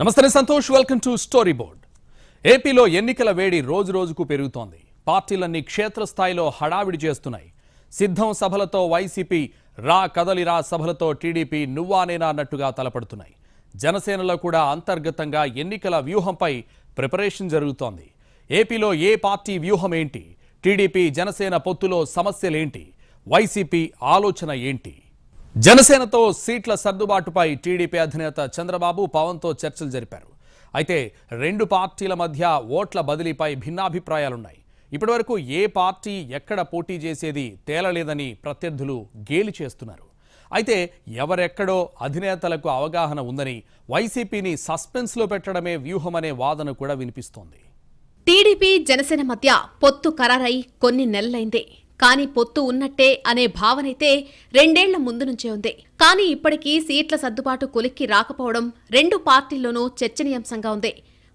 నమస్తే Santosh welcome to story board ఏపీలో ఎన్నికల వేడి రోజు రోజుకు పెరుగుతోంది. పార్టీలన్నీ క్షేత్రస్థాయిలో హడావిడి చేస్తున్నాయి. సిద్ధం సభలతో వైసీపీ రా కదలిరా సభలతో టీడీపీ నువ్వానేనా అన్నట్టుగా తలపడుతున్నాయి. జనసేనలో కూడా అంతర్గతంగా ఎన్నికల వ్యూహంపై ప్రిపరేషన్ జరుగుతోంది. ఏపీలో ఏ పార్టీ వ్యూహం ఏంటి? టీడీపీ జనసేన పొత్తులో సమస్యలేంటి? వైసీపీ ఆలోచన ఏంటి? జనసేనతో సీట్ల సర్దుబాటుపై టీడీపీ అధినేత చంద్రబాబు పవన్తో చర్చలు జరిపారు. అయితే రెండు పార్టీల మధ్య ఓట్ల బదిలీపై భిన్నాభిప్రాయాలున్నాయి. ఇప్పటివరకు ఏ పార్టీ ఎక్కడ పోటీ చేసేది తేలలేదని ప్రత్యర్థులు గేలి చేస్తున్నారు. అయితే ఎవరెక్కడో అధినేతలకు అవగాహన ఉందని వైసీపీని సస్పెన్స్లో పెట్టడమే వ్యూహమనే వాదన కూడా వినిపిస్తోంది. టీడీపీ జనసేన మధ్య పొత్తు ఖరారై కొన్ని నెలలైందే. కానీ పొత్తు ఉన్నట్టే అనే భావనైతే రెండేళ్ళ ముందు నుంచే ఉంది. కానీ ఇప్పటికీ సీట్ల సర్దుబాటు కొలిక్కి రాకపోవడం రెండు పార్టీల్లోనూ చర్చనీయాంశంగా ఉంది.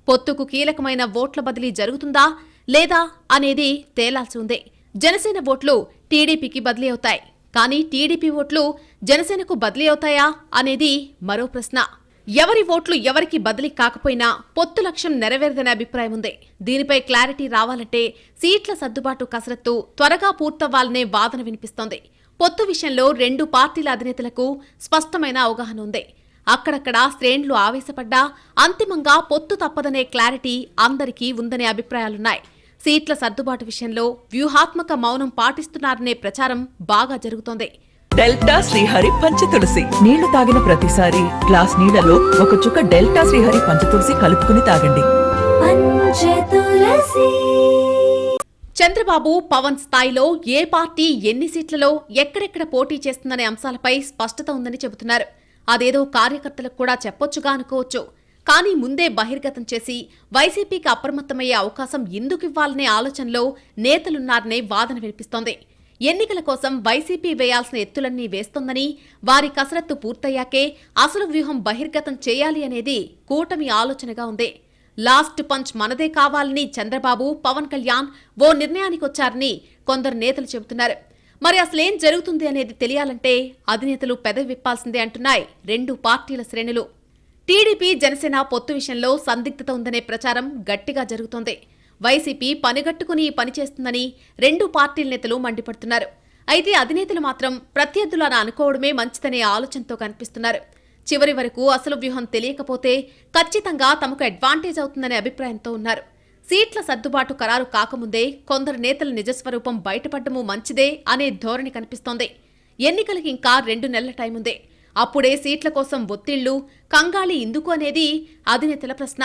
పొత్తుకు కీలకమైన ఓట్ల బదిలీ జరుగుతుందా లేదా అనేది తేలాల్సి ఉంది. జనసేన ఓట్లు టీడీపీకి బదిలీ అవుతాయి. కానీ టీడీపీ ఓట్లు జనసేనకు బదిలీ అవుతాయా అనేది మరో ప్రశ్న. ఎవరి ఓట్లు ఎవరికి బదిలీ కాకపోయినా పొత్తు లక్ష్యం నెరవేరదనే అభిప్రాయం ఉంది. దీనిపై క్లారిటీ రావాలంటే సీట్ల సర్దుబాటు కసరత్తు త్వరగా పూర్తవ్వాలనే వాదన వినిపిస్తోంది. పొత్తు విషయంలో రెండు పార్టీల అధినేతలకు స్పష్టమైన అవగాహన ఉంది. అక్కడక్కడ శ్రేణులు ఆవేశపడ్డా అంతిమంగా పొత్తు తప్పదనే క్లారిటీ అందరికీ ఉందనే అభిప్రాయాలున్నాయి. సీట్ల సర్దుబాటు విషయంలో వ్యూహాత్మక మౌనం పాటిస్తున్నారనే ప్రచారం బాగా జరుగుతోంది. డెల్టా శ్రీహరి పంచతులసి నీళ్ళు తాగిన ప్రతిసారి గ్లాస్ నీళ్ళలో ఒక చుక్క డెల్టా శ్రీహరి పంచతులసి కలుపుకుని తాగండి. పంచతులసి చంద్రబాబు పవన్ స్థాయిలో ఏ పార్టీ ఎన్ని సీట్లలో ఎక్కడెక్కడ పోటీ చేస్తుందనే అంశాలపై స్పష్టత ఉందని చెబుతున్నారు. అదేదో కార్యకర్తలకు కూడా చెప్పొచ్చుగా అనుకోవచ్చు. కానీ ముందే బహిర్గతం చేసి వైసీపీకి అప్రమత్తమయ్యే అవకాశం ఎందుకివ్వాలనే ఆలోచనలో నేతలున్నారనే వాదన వినిపిస్తోంది. ఎన్నికల కోసం వైసీపీ వేయాల్సిన ఎత్తులన్నీ వేస్తోందని వారి కసరత్తు పూర్తయ్యాకే అసలు వ్యూహం బహిర్గతం చేయాలి అనేది కూటమి ఆలోచనగా ఉంది. లాస్ట్ పంచ్ మనదే కావాలని చంద్రబాబు పవన్ కళ్యాణ్ ఓ నిర్ణయానికొచ్చారని కొందరు నేతలు చెబుతున్నారు. మరి అసలేం జరుగుతుంది అనేది తెలియాలంటే అధినేతలు పెదవి విప్పాల్సిందే అంటున్నాయి రెండు పార్టీల శ్రేణులు. టీడీపీ జనసేన పొత్తు విషయంలో సందిగ్ధత ఉందనే ప్రచారం గట్టిగా జరుగుతోంది. వైసీపీ పనిగట్టుకుని పనిచేస్తుందని పని చేస్తుందని రెండు పార్టీల నేతలు మండిపడుతున్నారు. అయితే అధినేతలు మాత్రం ప్రత్యర్థులను అనుకోవడమే మంచిదనే ఆలోచనతో కనిపిస్తున్నారు. చివరి వరకు అసలు వ్యూహం తెలియకపోతే ఖచ్చితంగా తమకు అడ్వాంటేజ్ అవుతుందనే అభిప్రాయంతో ఉన్నారు. సీట్ల సర్దుబాటు ఖరారు కాకముందే కొందరు నేతల నిజస్వరూపం బయటపడ్డము మంచిదే అనే ధోరణి కనిపిస్తోంది. ఎన్నికలకి ఇంకా రెండు నెలల టైం ఉంది. అప్పుడే సీట్ల కోసం ఒత్తిళ్ళు కంగాళి ఎందుకు అనేది అధినేతల ప్రశ్న.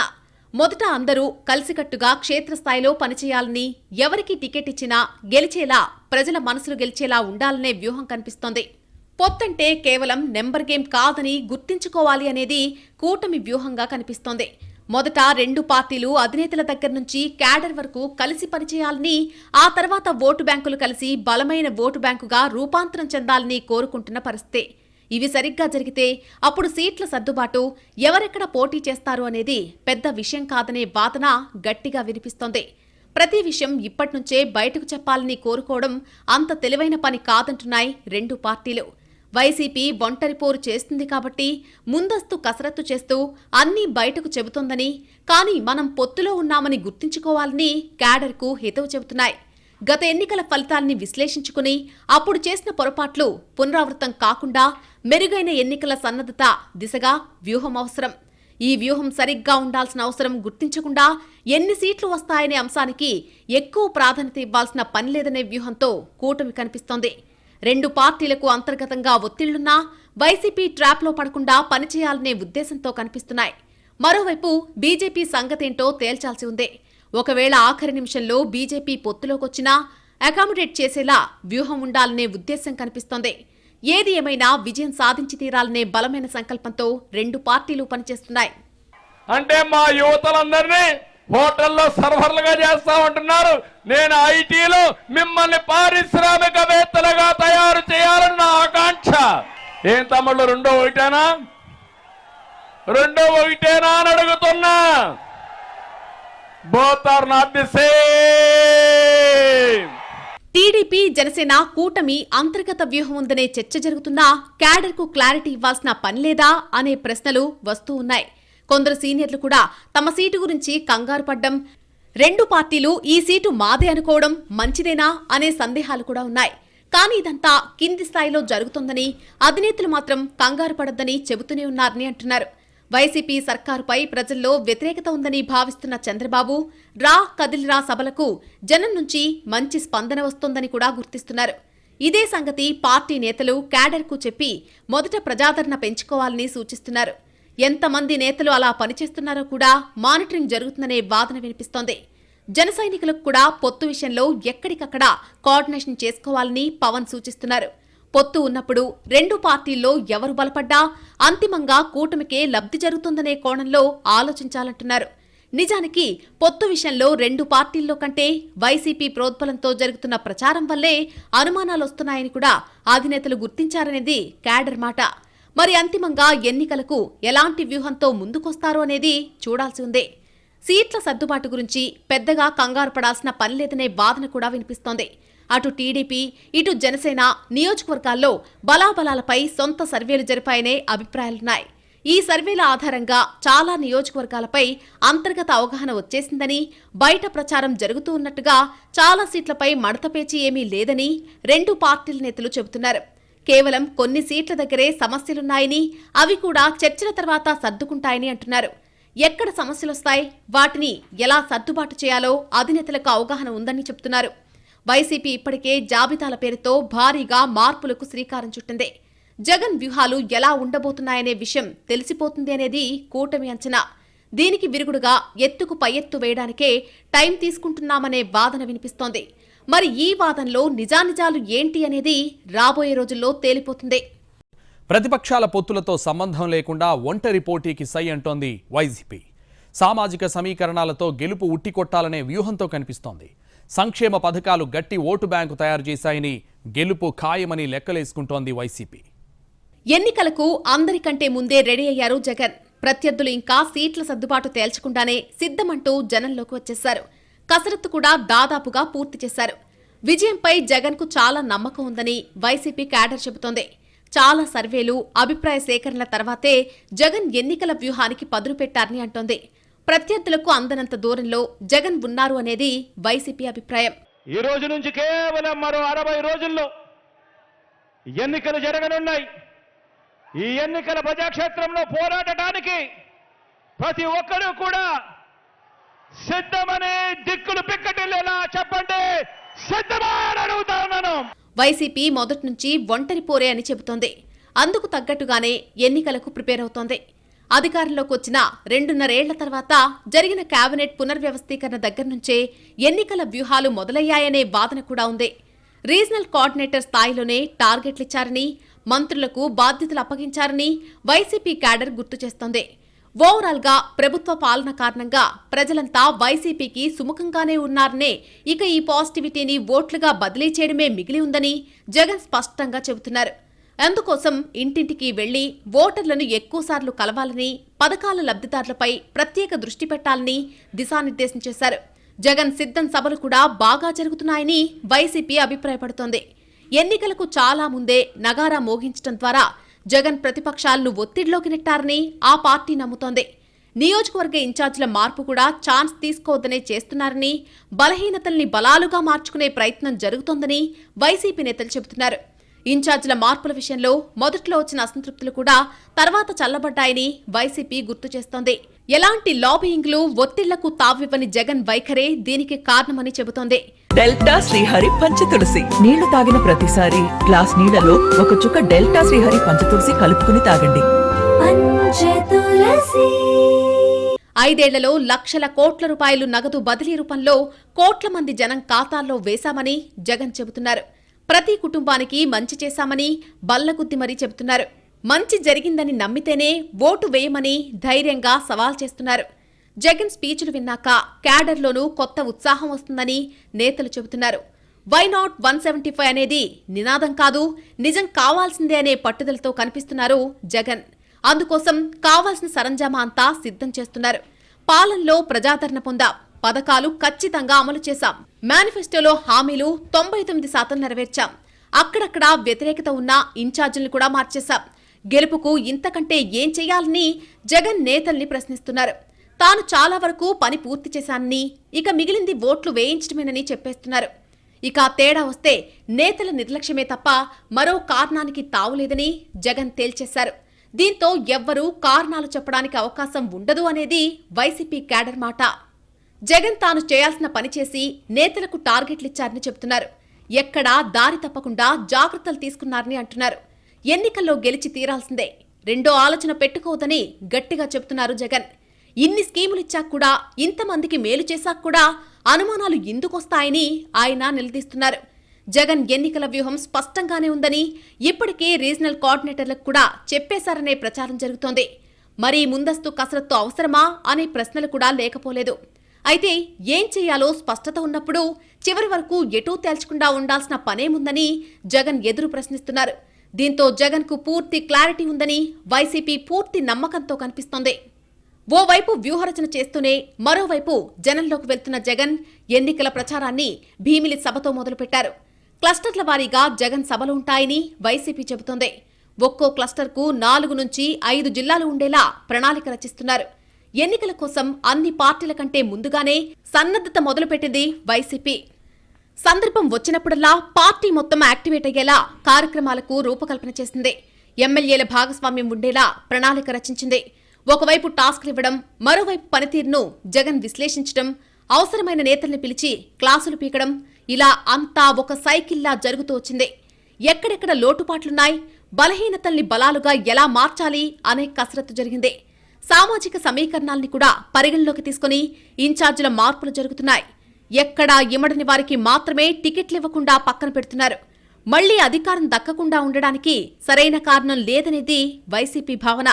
మొదట అందరూ కలిసికట్టుగా క్షేత్రస్థాయిలో పనిచేయాలని ఎవరికి టికెట్ ఇచ్చినా గెలిచేలా ప్రజల మనసులు గెలిచేలా ఉండాలనే వ్యూహం కనిపిస్తోంది. పొత్తంటే కేవలం నెంబర్ గేమ్ కాదని గుర్తించుకోవాలి అనేది కూటమి వ్యూహంగా కనిపిస్తోంది. మొదట రెండు పార్టీలు అధినేతల దగ్గర నుంచి క్యాడర్ వరకు కలిసి పనిచేయాలని ఆ తర్వాత ఓటు బ్యాంకులు కలిసి బలమైన ఓటు బ్యాంకుగా రూపాంతరం చెందాలని కోరుకుంటున్న పరిస్థితి. ఇవి సరిగ్గా జరిగితే అప్పుడు సీట్ల సర్దుబాటు ఎవరెక్కడ పోటీ చేస్తారు అనేది పెద్ద విషయం కాదనే వాదన గట్టిగా వినిపిస్తోంది. ప్రతి విషయం ఇప్పట్నుంచే బయటకు చెప్పాలని కోరుకోవడం అంత తెలివైన పని కాదంటున్నాయి రెండు పార్టీలు. వైసీపీ ఒంటరి పోరు చేస్తుంది కాబట్టి ముందస్తు కసరత్తు చేస్తూ అన్నీ బయటకు చెబుతోందని కానీ మనం పొత్తులో ఉన్నామని గుర్తుంచుకోవాలని క్యాడర్కు హితవు చెబుతున్నాయి. గత ఎన్నికల ఫలితాల్ని విశ్లేషించుకుని అప్పుడు చేసిన పొరపాట్లు పునరావృతం కాకుండా మెరుగైన ఎన్నికల సన్నద్ధత దిశగా వ్యూహం అవసరం ఈ వ్యూహం సరిగ్గా ఉండాల్సిన అవసరం గుర్తించకుండా ఎన్ని సీట్లు వస్తాయనే అంశానికి ఎక్కువ ప్రాధాన్యత ఇవ్వాల్సిన పని లేదనే వ్యూహంతో కూటమి కనిపిస్తోంది. రెండు పార్టీలకు అంతర్గతంగా ఒత్తిళ్ళున్నా వైసీపీ ట్రాప్లో పడకుండా పనిచేయాలనే ఉద్దేశంతో కనిపిస్తున్నాయి. మరోవైపు బీజేపీ సంగతేంటో తేల్చాల్సి ఉంది. ఒకవేళ ఆఖరి నిమిషంలో బీజేపీ పొత్తులోకొచ్చినా అకామిడేట్ చేసేలా వ్యూహం ఉండాలనే ఉద్దేశం కనిపిస్తోంది. ఏది ఏమైనా విజయం సాధించి తీరాలనే బలమైన సంకల్పంతో రెండు పార్టీలు పనిచేస్తున్నాయి. అంటే మా యువతలందరినీ హోటల్లో సర్వర్లుగా చేస్తా ఉంటున్నారు. నేను ఐటీలో మిమ్మల్ని పారిశ్రామికవేత్తలుగా తయారు చేయాలని నా ఆకాంక్ష. ఏం తమ్ముళ్ళు రెండో ఒకటేనా? రెండో ఒకటేనా అని అడుగుతున్నా. Both are not the same. TDP Janasena కూటమి అంతర్గత వ్యూహం ఉందనే చర్చ జరుగుతున్నా క్యాడర్కు క్లారిటీ ఇవ్వాల్సిన పని లేదా అనే ప్రశ్నలు వస్తూ ఉన్నాయి. కొందరు సీనియర్లు కూడా తమ సీటు గురించి కంగారు పడ్డం రెండు పార్టీలు ఈ సీటు మాదే అనుకోవడం మంచిదేనా అనే సందేహాలు కూడా ఉన్నాయి. కానీ ఇదంతా కింది స్థాయిలో జరుగుతోందని అధినేతలు మాత్రం కంగారు పడద్దని చెబుతూనే ఉన్నారని అంటున్నారు. వైసీపీ సర్కారుపై ప్రజల్లో వ్యతిరేకత ఉందని భావిస్తున్న చంద్రబాబు రా కదిలిరా సభలకు జనం నుంచి మంచి స్పందన వస్తోందని కూడా గుర్తిస్తున్నారు. ఇదే సంగతి పార్టీ నేతలు క్యాడర్కు చెప్పి మొదట ప్రజాదరణ పెంచుకోవాలని సూచిస్తున్నారు. ఎంతమంది నేతలు అలా పనిచేస్తున్నారో కూడా మానిటరింగ్ జరుగుతుందనే వాదన వినిపిస్తోంది. జన సైనికులకు కూడా పొత్తు విషయంలో ఎక్కడికక్కడ కోఆర్డినేషన్ చేసుకోవాలని పవన్ సూచిస్తున్నారు. పొత్తు ఉన్నప్పుడు రెండు పార్టీల్లో ఎవరు బలపడ్డా అంతిమంగా కూటమికే లబ్ధి జరుగుతుందనే కోణంలో ఆలోచించాలంటున్నారు. నిజానికి పొత్తు విషయంలో రెండు పార్టీల్లో కంటే వైసీపీ ప్రోద్బలంతో జరుగుతున్న ప్రచారం వల్లే అనుమానాలొస్తున్నాయని కూడా అధినేతలు గుర్తించారనేది క్యాడర్ మాట. మరి అంతిమంగా ఎన్నికలకు ఎలాంటి వ్యూహంతో ముందుకొస్తారో అనేది చూడాల్సి ఉంది. సీట్ల సర్దుబాటు గురించి పెద్దగా కంగారు పడాల్సిన పని లేదనే వాదన కూడా వినిపిస్తోంది. అటు టీడీపీ ఇటు జనసేన నియోజకవర్గాల్లో బలాబలాలపై సొంత సర్వేలు జరిపాయనే అభిప్రాయాలున్నాయి. ఈ సర్వేల ఆధారంగా చాలా నియోజకవర్గాలపై అంతర్గత అవగాహన వచ్చేసిందని బయట ప్రచారం జరుగుతూ ఉన్నట్టుగా చాలా సీట్లపై మడతపేచి ఏమీ లేదని రెండు పార్టీల నేతలు చెబుతున్నారు. కేవలం కొన్ని సీట్ల దగ్గరే సమస్యలున్నాయని అవి కూడా చర్చల తర్వాత సర్దుకుంటాయని అంటున్నారు. ఎక్కడ సమస్యలొస్తాయి? వాటిని ఎలా సర్దుబాటు చేయాలో అధినేతలకు అవగాహన ఉందని చెబుతున్నారు. వైసీపీ ఇప్పటికే జాబితాల పేరుతో భారీగా మార్పులకు శ్రీకారం చుట్టింది. జగన్ వ్యూహాలు ఎలా ఉండబోతున్నాయనే విషయం తెలిసిపోతుంది అనేది కూటమి అంచనా. దీనికి విరుగుడుగా ఎత్తుకు పై ఎత్తు వేయడానికే టైం తీసుకుంటున్నామనే వాదన వినిపిస్తోంది. మరి ఈ వాదనలో నిజానిజాలు ఏంటి అనేది రాబోయే రోజుల్లో తేలిపోతుంది. ప్రతిపక్షాల పొత్తులతో సంబంధం లేకుండా ఒంటరి పోటీకి సై అంటోంది వైసీపీ. సామాజిక సమీకరణాలతో గెలుపు ఉట్టికొట్టాలనే వ్యూహంతో కనిపిస్తోంది. సంక్షేమ పథకాలు గట్టి ఓటు బ్యాంకు తయారు చేశాయని గెలుపు ఖాయమని లెక్కలేసుకుంటోంది వైసీపీ. ఎన్నికలకు అందరికంటే ముందే రెడీ అయ్యారు జగన్. ప్రత్యర్థులు ఇంకా సీట్ల సర్దుబాటు తేల్చకుండానే సిద్ధమంటూ జనంలోకి వచ్చేశారు. కసరత్తు కూడా దాదాపుగా పూర్తి చేశారు. విజయంపై జగన్కు చాలా నమ్మకం ఉందని వైసీపీ క్యాడర్ చెబుతోంది. చాలా సర్వేలు అభిప్రాయ సేకరణల తర్వాతే జగన్ ఎన్నికల వ్యూహానికి పదును పెట్టారని అంటోంది. ప్రత్యర్థులకు అందనంత దూరంలో జగన్ ఉన్నారు అనేది వైసీపీ అభిప్రాయం. ఈ రోజు నుంచి కేవలం మరో అరవై రోజుల్లో ఎన్నికలు జరగనున్నాయి. ఈ ఎన్నికల ప్రజాక్షేత్రంలో పోరాడటానికి ప్రతి ఒక్కరూ కూడా సిద్ధమని దిక్కులు పిక్కటిల్లేలా చెప్పండి. సిద్ధమా అని అడుగుతా ఉన్నాను. వైసీపీ మొదటి నుంచి ఒంటరి పోరే అని చెబుతోంది. అందుకు తగ్గట్టుగానే ఎన్నికలకు ప్రిపేర్ అవుతోంది. అధికారంలోకి వచ్చిన రెండున్నరేళ్ళ తర్వాత జరిగిన కేబినెట్ పునర్వ్యవస్థీకరణ దగ్గర నుంచే ఎన్నికల వ్యూహాలు మొదలయ్యాయనే వాదన కూడా ఉంది. రీజనల్ కోఆర్డినేటర్ స్థాయిలోనే టార్గెట్లిచ్చారని మంత్రులకు బాధ్యతలు అప్పగించారని వైసీపీ క్యాడర్ గుర్తు చేస్తోంది. ఓవరాల్గా ప్రభుత్వ పాలన కారణంగా ప్రజలంతా వైసీపీకి సుముఖంగానే ఉన్నారనే ఇక ఈ పాజిటివిటీని ఓట్లుగా బదిలీ చేయడమే మిగిలి ఉందని జగన్ స్పష్టంగా చెబుతున్నారు. అందుకోసం ఇంటింటికి వెళ్ళి ఓటర్లను ఎక్కువసార్లు కలవాలని పథకాల లబ్ధిదారులపై ప్రత్యేక దృష్టి పెట్టాలని దిశానిర్దేశం చేశారు. జగన్ సిద్ధం సభలు కూడా బాగా జరుగుతున్నాయని వైసీపీ అభిప్రాయపడుతోంది. ఎన్నికలకు చాలా ముందే నగారా మోగించడం ద్వారా జగన్ ప్రతిపక్షాలను ఒత్తిడిలోకి నెట్టారని ఆ పార్టీ నమ్ముతోంది. నియోజకవర్గ ఇన్ఛార్జీల మార్పు కూడా ఛాన్స్ తీసుకోవద్దనే చేస్తున్నారని బలహీనతల్ని బలాలుగా మార్చుకునే ప్రయత్నం జరుగుతోందని వైసీపీ నేతలు చెబుతున్నారు. ఇన్ఛార్జీల మార్పుల విషయంలో మొదట్లో వచ్చిన అసంతృప్తులు కూడా తర్వాత చల్లబడ్డాయని వైసీపీ గుర్తు చేస్తోంది. ఎలాంటి లాబియింగ్లు ఒత్తిళ్ళకు తావివ్వని జగన్ వైఖరే దీనికి కారణమని చెబుతోంది. డెల్టా శ్రీహరి పంచతులసి నీళ్ళు తాగిన ప్రతిసారి గ్లాస్ నీళ్ళలో ఒక చుక్క డెల్టా శ్రీహరి పంచతులసి కలుపుకుని తాగండి. పంచతులసి ఐదేళ్ళలో లక్షల కోట్ల రూపాయలు నగదు బదిలీ రూపంలో కోట్ల మంది జనం ఖాతాల్లో వేశామని జగన్ చెబుతున్నారు. ప్రతి కుటుంబానికి మంచి చేశామని బల్లగుద్ది మరీ చెబుతున్నారు. మంచి జరిగిందని నమ్మితేనే ఓటు వేయమని ధైర్యంగా సవాల్ చేస్తున్నారు. జగన్ స్పీచ్లు విన్నాక క్యాడర్లోనూ కొత్త ఉత్సాహం వస్తుందని నేతలు చెబుతున్నారు. Why not one seventy five అనేది నినాదం కాదు నిజం కావాల్సిందే అనే పట్టుదలతో కనిపిస్తున్నారు జగన్. అందుకోసం కావాల్సిన సరంజామా అంతా సిద్ధం చేస్తున్నారు. పాలనలో ప్రజాదరణ పొందాం పథకాలు ఖచ్చితంగా అమలు చేశాం. మేనిఫెస్టోలో హామీలు తొంభై తొమ్మిది శాతం నెరవేర్చాం. అక్కడక్కడ వ్యతిరేకత ఉన్న ఇన్ఛార్జీలను కూడా మార్చేశాం. గెలుపుకు ఇంతకంటే ఏం చేయాలని జగన్ నేతల్ని ప్రశ్నిస్తున్నారు. తాను చాలా వరకు పని పూర్తి చేశానని ఇక మిగిలింది ఓట్లు వేయించడమేనని చెప్పేస్తున్నారు. ఇక తేడా వస్తే నేతల నిర్లక్ష్యమే తప్ప మరో కారణానికి తావులేదని జగన్ తేల్చేశారు. దీంతో ఎవ్వరూ కారణాలు చెప్పడానికి అవకాశం ఉండదు అనేది వైసీపీ క్యాడర్ మాట. జగన్ తాను చేయాల్సిన పని చేసి నేతలకు టార్గెట్లిచ్చారని చెబుతున్నారు. ఎక్కడా దారి తప్పకుండా జాగ్రత్తలు తీసుకున్నారని అంటున్నారు. ఎన్నికల్లో గెలిచి తీరాల్సిందే. రెండో ఆలోచన పెట్టుకోవద్దని గట్టిగా చెబుతున్నారు జగన్. ఇన్ని స్కీములిచ్చాక కూడా ఇంతమందికి మేలు చేశాక కూడా అనుమానాలు ఎందుకొస్తాయని ఆయన నిలదీస్తున్నారు. జగన్ ఎన్నికల వ్యూహం స్పష్టంగానే ఉందని ఇప్పటికే రీజనల్ కోఆర్డినేటర్లకు కూడా చెప్పేశారనే ప్రచారం జరుగుతోంది. మరీ ముందస్తు కసరత్తు అవసరమా అనే ప్రశ్నలు కూడా లేకపోలేదు. అయితే ఏం చేయాలో స్పష్టత ఉన్నప్పుడు చివరి వరకు ఎటూ తేల్చకుండా ఉండాల్సిన పనేముందని జగన్ ఎదురు ప్రశ్నిస్తున్నారు. దీంతో జగన్కు పూర్తి క్లారిటీ ఉందని వైసీపీ పూర్తి నమ్మకంతో కనిపిస్తోంది. ఓవైపు వ్యూహరచన చేస్తూనే మరోవైపు జనంలోకి వెళ్తున్న జగన్ ఎన్నికల ప్రచారాన్ని భీమిలి సభతో మొదలుపెట్టారు. క్లస్టర్ల వారీగా జగన్ సభలు ఉంటాయని వైసీపీ చెబుతోంది. ఒక్కో క్లస్టర్కు నాలుగు నుంచి ఐదు జిల్లాలు ఉండేలా ప్రణాళిక రచిస్తున్నారు. ఎన్నికల కోసం అన్ని పార్టీల కంటే ముందుగానే సన్నద్ధత మొదలుపెట్టింది వైసీపీ. సందర్భం వచ్చినప్పుడల్లా పార్టీ మొత్తం యాక్టివేట్ అయ్యేలా కార్యక్రమాలకు రూపకల్పన చేసింది. ఎమ్మెల్యేల భాగస్వామ్యం ఉండేలా ప్రణాళిక రచించింది. ఒకవైపు టాస్క్లు ఇవ్వడం మరోవైపు పనితీరును జగన్ విశ్లేషించడం అవసరమైన నేతల్ని పిలిచి క్లాసులు పీకడం ఇలా అంతా ఒక సైకిల్లా జరుగుతూ వచ్చింది. ఎక్కడెక్కడ లోటుపాట్లున్నాయి బలహీనతల్ని బలాలుగా ఎలా మార్చాలి అనే కసరత్తు జరిగింది. సామాజిక సమీకరణాల్ని కూడా పరిగణలోకి తీసుకుని ఇన్ఛార్జీల మార్పులు జరుగుతున్నాయి. ఎక్కడా ఇమడని వారికి మాత్రమే టికెట్లు ఇవ్వకుండా పక్కన పెడుతున్నారు. మళ్ళీ అధికారం దక్కకుండా ఉండడానికి సరైన కారణం లేదనేది వైసీపీ భావన.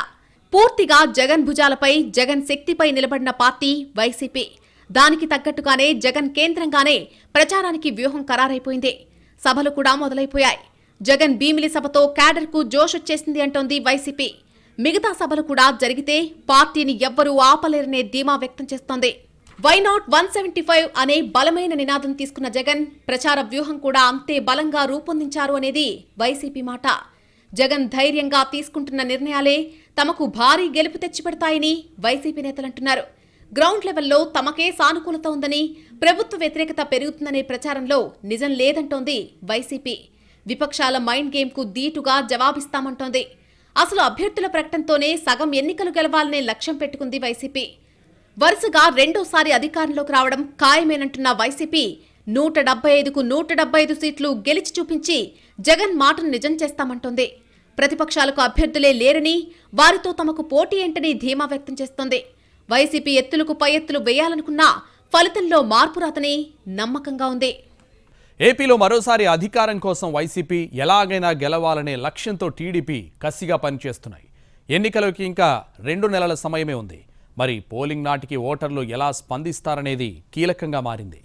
పూర్తిగా జగన్ భుజాలపై జగన్ శక్తిపై నిలబడిన పార్టీ వైసీపీ. దానికి తగ్గట్టుగానే జగన్ కేంద్రంగానే ప్రచారానికి వ్యూహం ఖరారైపోయింది. సభలు కూడా మొదలైపోయాయి. జగన్ భీమిలి సభతో క్యాడర్కు జోష్ వచ్చేసింది అంటోంది వైసీపీ. మిగతా సభలు కూడా జరిగితే పార్టీని ఎవ్వరూ ఆపలేరనే ధీమా వ్యక్తం చేస్తోంది. Why not one seventy five అనే బలమైన నినాదం తీసుకున్న జగన్ ప్రచార వ్యూహం కూడా అంతే బలంగా రూపొందించారు అనేది వైసీపీ మాట. జగన్ ధైర్యంగా తీసుకుంటున్న నిర్ణయాలే తమకు భారీ గెలుపు తెచ్చిపెడతాయని వైసీపీ నేతలంటున్నారు గ్రౌండ్ లెవెల్లో తమకే సానుకూలత ఉందని ప్రభుత్వ వ్యతిరేకత పెరుగుతుందనే ప్రచారంలో నిజం లేదంటోంది వైసీపీ. విపక్షాల మైండ్ గేమ్కు దీటుగా జవాబిస్తామంటోంది. అసలు అభ్యర్థుల ప్రకటనతోనే సగం ఎన్నికలు గెలవాలనే లక్ష్యం పెట్టుకుంది వైసీపీ. వరుసగా రెండోసారి అధికారంలోకి రావడం ఖాయమేనంటున్న వైసీపీ నూట డెబ్బై ఐదుకు నూట డెబ్బై ఐదు సీట్లు గెలిచి చూపించి జగన్ మాటను నిజం చేస్తామంటోంది. ప్రతిపక్షాలకు అభ్యర్థులే లేరని వారితో తమకు పోటీ ఏంటని ధీమా వ్యక్తం చేస్తోంది. వైసీపీ ఎత్తులకు పై ఎత్తులు వేయాలనుకున్నా ఫలితంలో మార్పు రాతని నమ్మకంగా ఉంది. ఏపీలో మరోసారి అధికారం కోసం వైసీపీ ఎలాగైనా గెలవాలనే లక్ష్యంతో టీడీపీ కసిగా పనిచేస్తున్నాయి. ఎన్నికలకి ఇంకా రెండు నెలల సమయమే ఉంది. మరి పోలింగ్ నాటికి ఓటర్లు ఎలా స్పందిస్తారనేది కీలకంగా మారింది.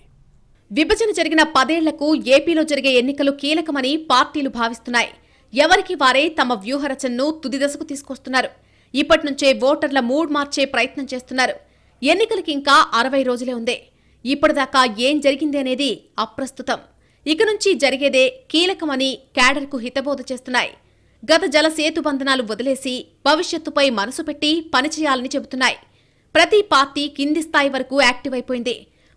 విభజన జరిగిన పదేళ్ళకు ఏపీలో జరిగే ఎన్నికలు కీలకమని పార్టీలు భావిస్తున్నాయి. ఎవరికి వారే తమ వ్యూహరచనను తుది దశకు తీసుకొస్తున్నారు. ఇప్పటి నుంచే ఓటర్ల మూడ్ మార్చే ప్రయత్నం చేస్తున్నారు. ఎన్నికలకి ఇంకా అరవై రోజులే ఉంది. ఇప్పటిదాకా ఏం జరిగింది అనేది అప్రస్తుతం. ఇక నుంచి జరిగేదే కీలకమని క్యాడర్కు హితబోధ చేస్తున్నాయి. గత జల సేతు బంధనాలు వదిలేసి భవిష్యత్తుపై మనసు పెట్టి పనిచేయాలని చెబుతున్నాయి. ప్రతి పార్టీ కింది స్థాయి వరకు యాక్టివ్ అయిపోయింది.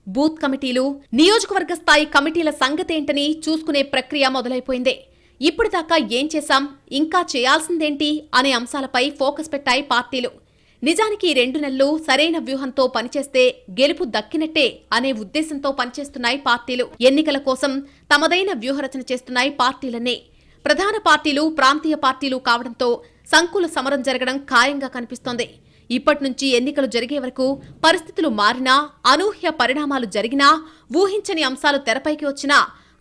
బూత్ కమిటీలు నియోజకవర్గ స్థాయి కమిటీల సంగతేంటని చూసుకునే ప్రక్రియ మొదలైపోయింది. ఇప్పటిదాకా ఏం చేశాం ఇంకా చేయాల్సిందేంటి అనే అంశాలపై ఫోకస్ పెట్టాయి పార్టీలు. నిజానికి ఈ రెండు నెలలు సరైన వ్యూహంతో పనిచేస్తే గెలుపు దక్కినట్టే అనే ఉద్దేశంతో పనిచేస్తున్నాయి పార్టీలు. ఎన్నికల కోసం తమదైన వ్యూహరచన చేస్తున్నాయి పార్టీలన్నీ ప్రధాన పార్టీలు ప్రాంతీయ పార్టీలు కావడంతో సంకుల సమరం జరగడం ఖాయంగా కనిపిస్తోంది. ఇప్పటినుంచి ఎన్నికలు జరిగే వరకు పరిస్థితులు మారినా అనూహ్య పరిణామాలు జరిగినా ఊహించని అంశాలు తెరపైకి వచ్చినా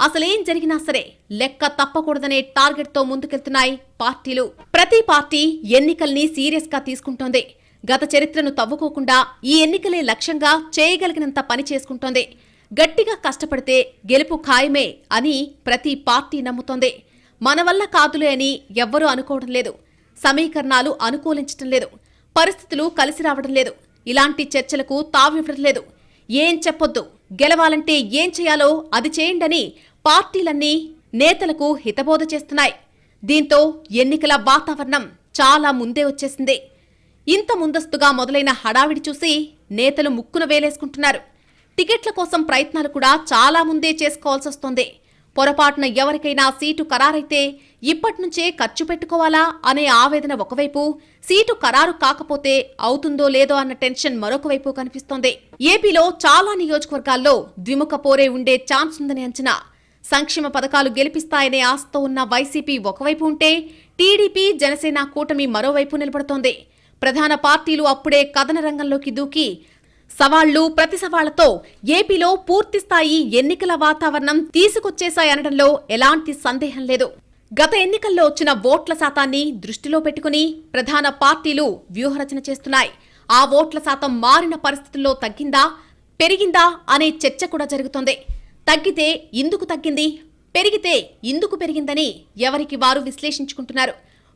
అసలేం జరిగినా సరే లెక్క తప్పకూడదనే టార్గెట్తో ముందుకెళ్తున్నాయి పార్టీలు. ప్రతి పార్టీ ఎన్నికల్ని సీరియస్గా తీసుకుంటోంది. గత చరిత్రను తవ్వుకోకుండా ఈ ఎన్నికలే లక్ష్యంగా చేయగలిగినంత పని చేసుకుంటోంది. గట్టిగా కష్టపడితే గెలుపు ఖాయమే అని ప్రతి పార్టీ నమ్ముతోంది. మన వల్ల కాదులే అని ఎవ్వరూ అనుకోవడం లేదు. సమీకరణాలు అనుకూలించటం లేదు. పరిస్థితులు కలిసి రావడం లేదు. ఇలాంటి చర్చలకు తావివ్వడం లేదు. ఏం చెప్పొద్దు. గెలవాలంటే ఏం చేయాలో అది చేయండని పార్టీలన్నీ నేతలకు హితబోధ చేస్తున్నాయి. దీంతో ఎన్నికల వాతావరణం చాలా ముందే వచ్చేసింది. ఇంత ముందస్తుగా మొదలైన హడావిడి చూసి నేతలు ముక్కున వేలేసుకుంటున్నారు. టికెట్ల కోసం ప్రయత్నాలు కూడా చాలా ముందే చేసుకోవాల్సి వస్తోంది. పొరపాటున ఎవరికైనా సీటు ఖరారైతే ఇప్పటినుంచే ఖర్చు పెట్టుకోవాలా అనే ఆవేదన ఒకవైపు సీటు ఖరారు కాకపోతే అవుతుందో లేదో అన్న టెన్షన్ మరొక వైపు కనిపిస్తోంది. ఏపీలో చాలా నియోజకవర్గాల్లో ద్విముఖ పోరే ఉండే ఛాన్స్ ఉందని అంచనా. సంక్షేమ పథకాలు గెలిపిస్తాయనే ఆశతో ఉన్న వైసీపీ ఒకవైపు ఉంటే టీడీపీ జనసేన కూటమి మరోవైపు నిలబడుతోంది. ప్రధాన పార్టీలు అప్పుడే కథన రంగంలోకి దూకి. సవాళ్ళు ప్రతి సవాళ్ళతో ఏపీలో పూర్తిస్థాయి ఎన్నికల వాతావరణం తీసుకొచ్చేశాయనడంలో ఎలాంటి సందేహం లేదు. గత ఎన్నికల్లో వచ్చిన ఓట్ల శాతాన్ని దృష్టిలో పెట్టుకుని ప్రధాన పార్టీలు వ్యూహరచన చేస్తున్నాయి. ఆ ఓట్ల శాతం మారిన పరిస్థితుల్లో తగ్గిందా పెరిగిందా అనే చర్చ కూడా జరుగుతోంది. తగ్గితే ఇందుకు తగ్గింది పెరిగితే ఇందుకు పెరిగిందని ఎవరికి వారు విశ్లేషించుకుంటున్నారు?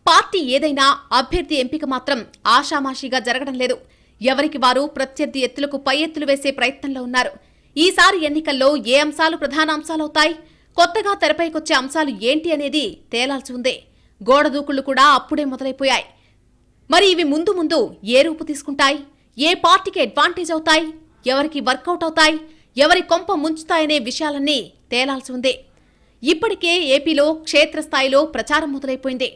పార్టీ ఏదైనా అభ్యర్థి ఎంపిక మాత్రం ఆషామాషీగా జరగడం లేదు. ఎవరికి వారు ప్రత్యర్థి ఎత్తులకు పై ఎత్తులు వేసే ప్రయత్నంలో ఉన్నారు. ఈసారి ఎన్నికల్లో ఏ అంశాలు ప్రధాన అంశాలవుతాయి? కొత్తగా తెరపైకొచ్చే అంశాలు ఏంటి అనేది తేలాల్సి ఉంది. గోడ దూకుళ్ళు కూడా అప్పుడే మొదలైపోయాయి. మరి ఇవి ముందు ముందు ఏ రూపు తీసుకుంటాయి? ఏ పార్టీకి అడ్వాంటేజ్ అవుతాయి? ఎవరికి వర్కౌట్ అవుతాయి? ఎవరి కొంప ముంచుతాయనే విషయాలన్నీ తేలాల్సి ఉంది. ఇప్పటికే ఏపీలో క్షేత్రస్థాయిలో ప్రచారం మొదలైపోయింది.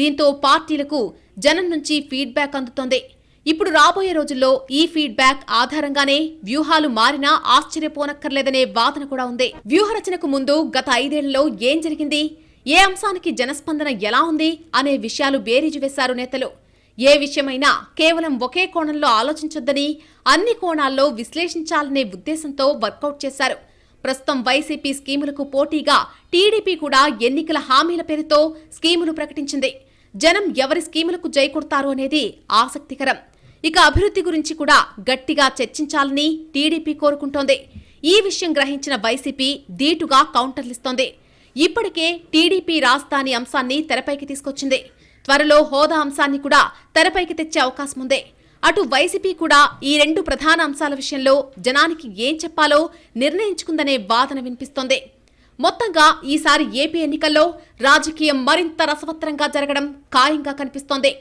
దీంతో పార్టీలకు జనం నుంచి ఫీడ్బ్యాక్ అందుతోంది. ఇప్పుడు రాబోయే రోజుల్లో ఈ ఫీడ్బ్యాక్ ఆధారంగానే వ్యూహాలు మారినా ఆశ్చర్యపోనక్కర్లేదనే వాదన కూడా ఉంది. వ్యూహరచనకు ముందు గత ఐదేళ్ళలో ఏం జరిగింది? ఏ అంశానికి జనస్పందన ఎలా ఉంది? అనే విషయాలు బేరీజు వేశారు నేతలు. ఏ విషయమైనా కేవలం ఒకే కోణంలో ఆలోచించొద్దని అన్ని కోణాల్లో విశ్లేషించాలనే ఉద్దేశంతో వర్కౌట్ చేశారు. ప్రస్తుతం వైసీపీ స్కీములకు పోటీగా టీడీపీ కూడా ఎన్నికల హామీల పేరుతో స్కీములు ప్రకటించింది. జనం ఎవరి స్కీములకు జై కొడతారు అనేది ఆసక్తికరం. ఇక అభివృద్ధి గురించి కూడా గట్టిగా చర్చించాలని టీడీపీ కోరుకుంటోంది. ఈ విషయం గ్రహించిన వైసీపీ ధీటుగా కౌంటర్లిస్తోంది. ఇప్పటికే టీడీపీ రాజధాని అంశాన్ని తెరపైకి తీసుకొచ్చింది. త్వరలో హోదా అంశాన్ని కూడా తెరపైకి తెచ్చే అవకాశం ఉంది అటు వైసీపీ కూడా ఈ రెండు ప్రధాన అంశాల విషయంలో జనానికి ఏం చెప్పాలో నిర్ణయించుకుందనే వాదన వినిపిస్తోంది. మొత్తంగా ఈసారి ఏపీ ఎన్నికల్లో రాజకీయం మరింత రసవత్తరంగా జరగడం ఖాయంగా కనిపిస్తోంది.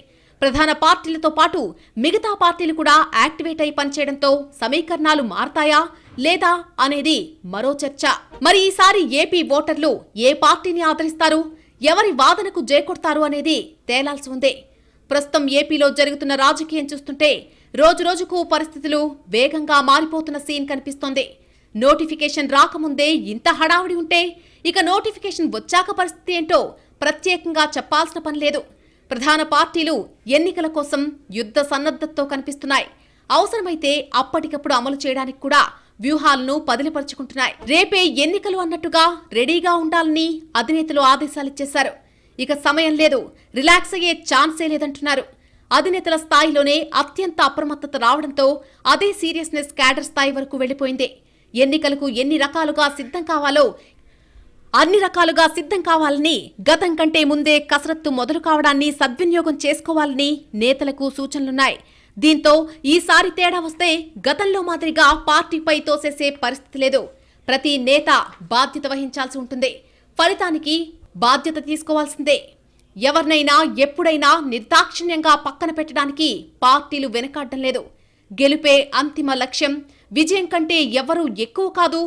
ప్రధాన పార్టీలతో పాటు మిగతా పార్టీలు కూడా యాక్టివేట్ అయి పనిచేయడంతో సమీకరణాలు మారతాయా లేదా అనేది మరో చర్చ. మరి ఈసారి ఏపీ ఓటర్లు ఏ పార్టీని ఆదరిస్తారు? ఎవరి వాదనకు జేకొడతారు అనేది తేలాల్సి ఉంది. ప్రస్తుతం ఏపీలో జరుగుతున్న రాజకీయం చూస్తుంటే రోజురోజుకు పరిస్థితులు వేగంగా మారిపోతున్న సీన్ కనిపిస్తోంది. నోటిఫికేషన్ రాకముందే ఇంత హడావుడి ఉంటే ఇక నోటిఫికేషన్ వచ్చాక పరిస్థితి ఏంటో ప్రత్యేకంగా చెప్పాల్సిన పని లేదు. ప్రధాన పార్టీలు ఎన్నికల కోసం యుద్ధ సన్నద్ధతతో కనిపిస్తున్నాయి. అవసరమైతే అప్పటికప్పుడు అమలు చేయడానికి కూడా వ్యూహాలను పదిలిపరుచుకుంటున్నాయి. రేపే ఎన్నికలు అన్నట్టుగా రెడీగా ఉండాలని అధినేతలు ఆదేశాలిచ్చేశారు ఇక సమయం లేదు. రిలాక్స్ అయ్యే ఛాన్సే లేదంటున్నారు. అధినేతల స్థాయిలోనే అత్యంత అప్రమత్తత రావడంతో అదే సీరియస్నెస్ క్యాడర్ స్థాయి వరకు వెళ్ళిపోయింది ఎన్నికలకు ఎన్ని రకాలుగా సిద్ధం కావాలో అన్ని రకాలుగా సిద్ధం కావాలని గతం కంటే ముందే కసరత్తు మొదలు కావడాన్ని సద్వినియోగం చేసుకోవాలని నేతలకు సూచనలున్నాయి. దీంతో ఈసారి తేడా వస్తే గతంలో మాదిరిగా పార్టీపై తోసేసే పరిస్థితి లేదు. ప్రతి నేత బాధ్యత వహించాల్సి ఉంటుంది. ఫలితానికి బాధ్యత తీసుకోవాల్సిందే. ఎవరినైనా ఎప్పుడైనా నిర్దాక్షిణ్యంగా పక్కన పెట్టడానికి పార్టీలు వెనకాడడం లేదు. గెలుపే అంతిమ లక్ష్యం విజయం కంటే ఎవరూ ఎక్కువ కాదు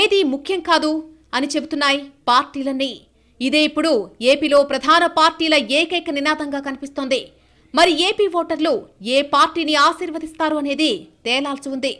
ఏదీ ముఖ్యం కాదు అని చెబుతున్నాయి పార్టీలన్నీ. ఇదే ఇప్పుడు ఏపీలో ప్రధాన పార్టీల ఏకైక నినాదంగా కనిపిస్తోంది. మరి ఏపీ ఓటర్లు ఏ పార్టీని ఆశీర్వదిస్తారు అనేది తేలాల్సి ఉంది.